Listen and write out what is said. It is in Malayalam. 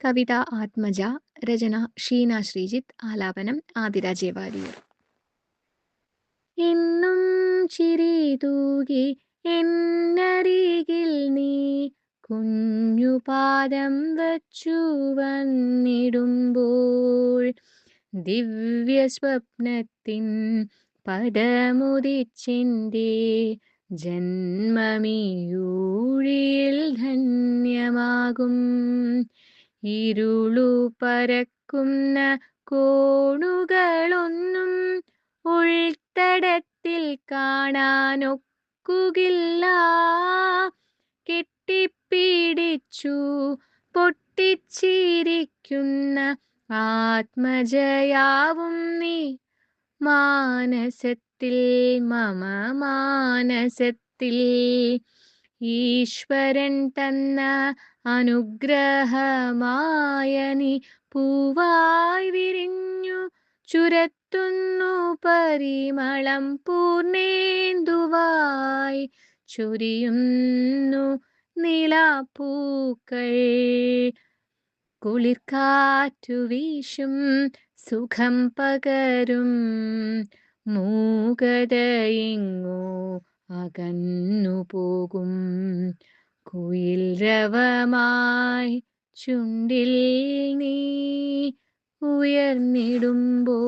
കവിത ആത്മജ രചന ഷീന ശ്രീജിത്ത് ആലാപനം ആതിര ജേവാരിയർ എന്നും ചിരി തൂകി എന്നരികിൽ നീ കുഞ്ഞുപാദം വച്ചു വന്നിടുമ്പോൾ ദിവ്യ സ്വപ്നത്തിൻ പദമുദിച്ചിന്റെ ജന്മമിയൂഴിയിൽ ധന്യമാകും. ഇരുളു പരക്കുന്ന കോണുകളൊന്നും ഉൾത്തടത്തിൽ കാണാനൊക്കുകില്ല. കെട്ടിപ്പിടിച്ചു പൊട്ടിച്ചിരിക്കുന്ന ആത്മജയാവും നീ. മാനസത്തിൽ മമ മാനസത്തിൽ ഈശ്വരൻ തന്ന അനുഗ്രഹമായനി പൂവായി വിരിഞ്ഞു ചുരത്തുന്നു പരിമളം പൂർണേന്തുവായി ചൊരിയുന്നു നിലാപ്പൂക്കൾ. കുളിർക്കാറ്റു വീശും സുഖം പകരും മൂകതയെങ്ങോ അകന്നു പോകും. കുയിൽ രവമായി ചുണ്ടിൽ നീ ഉയർന്നിടുമ്പോൾ